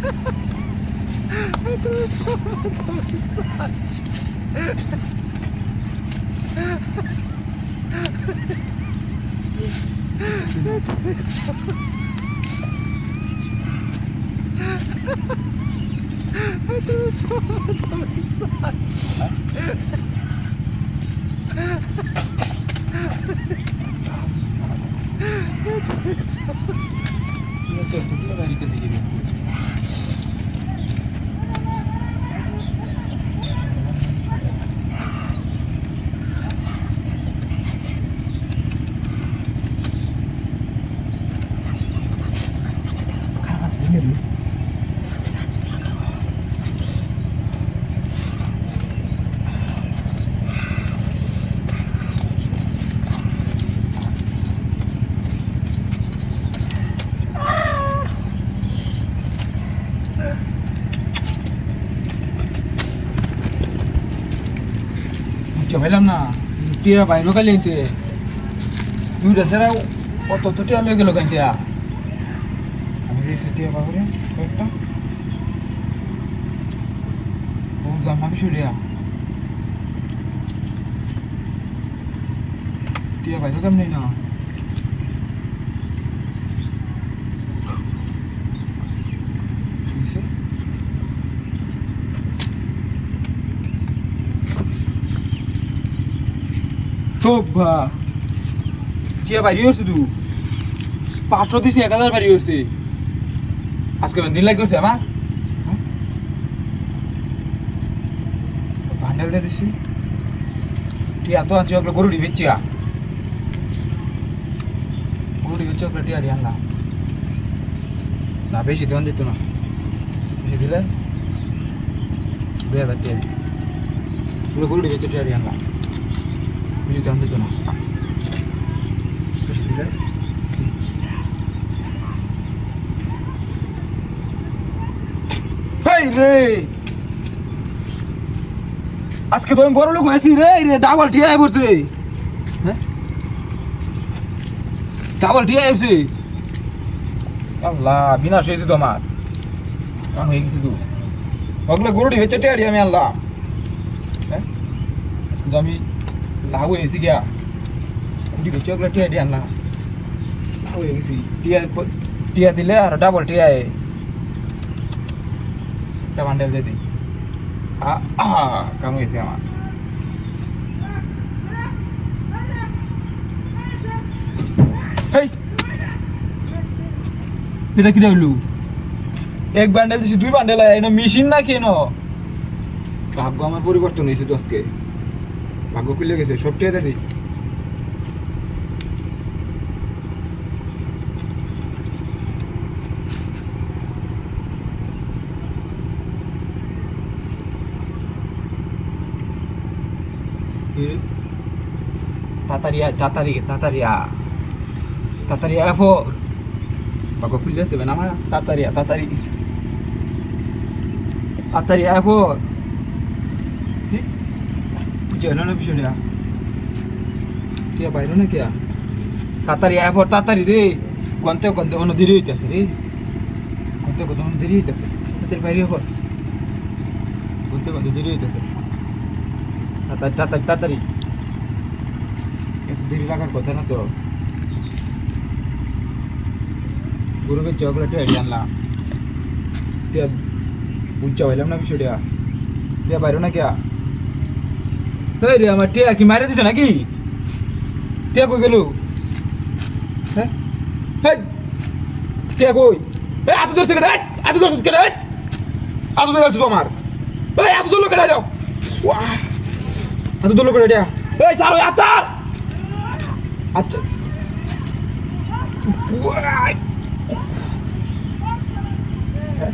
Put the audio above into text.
I do so much massage. I do so I do so much massage. I do so much. Ferry. চলাইলাম না টিয়া বাইরে গেলেন টিয়া দুই দেশের অত তো টিয়া লয়ে গেল কেন টিয়া যে সেটিয়া বাহরে কয়েকটা। বুঝলাম না বিষয়টা টিয়া বাইরে কেমন না? কিসে? তোবা টিয়া বাড়ি হচ্ছে তু? পাঁচশো দিছি, এক হাজার বাড়ি হচ্ছে আজকে দিন লাগে হচ্ছে আমার ভান্ডারটা দিছি টিয়া তো আনছি ওগুলো গরুটি বেচছি আ গরুটি বেচছি ওগুলো টিয়া দিয়ে আনলাম না বেশি দেওয়ান যেত না বেশি দিলে দুই হাজার টিয়া ওগুলো গরুটি বেচছি টিয়া দিয়ে আনলাম বেশি দাম দিত না বেশি দিলে আজকে তো আমি বড় লোক হয়েছি রে রে ডাবল টিয়া পড়ছে ডাবল টিয়া এসছে আল্লাহ, বিনাশ হয়েছে তো আমার। হয়ে গেছে তো। ওগুলো গরুটি হয়েছে টিয়ারি আমি আনলাম। হ্যাঁ? আজকে তো আমি লাভ হয়ে গেছি গিয়া। কুড়ি বেচে ওগুলো টিয়া দিয়ে আনলাম হয়ে গেছি। টিয়া টিয়া দিলে আর ডাবল টিয়া একটা বান্ডেল দিয়ে দিই। কাম আমার। এটা হইলু? এক বান্ডেল দিছি, দুই বান্ডেল এটা মেশিন না কেন ভাগ্য আমার পরিবর্তন হয়েছে তো আজকে। ভাগ্য খুলে গেছে সব টিয়াতে দিই। তাতারিয়া তাতারি তাতারিয়া তাতারিয়া এফো ভাগ্য খুলে আছে না আমার তাতারিয়া তাতারি তাতারিয়া এফো বুঝে না বিষয়টা কে বাইরে না কে তাড়াতাড়ি আয় পর তাড়াতাড়ি দে গন্তে গন্তে মনে দেরি হইতেছে রে গন্তে গন্তে মনে দেরি হইতেছে তাড়াতাড়ি বাইরে পর গন্তে তাড়াতাড়ি তাড়াতাড়ি তাড়াতাড়ি এত দেরি লাগার কথা না তো গুরুকে চকলেট হেঁটে আনলাম টিয়া বুঝা হইলাম না বিষয়টা টিয়া বাইরে না কে এই রে আমার টিয়া কি মারে দিছে নাকি টিয়া কই গেল হ্যাঁ হেই, টিয়া কই এই এত দূর থেকে রে এত দূর থেকে রে এত দূর আছিস আমার এই এত দূর লোকে এত দূর লোকে টিয়া এই চার ওই আচার আচ্ছা হ্যাঁ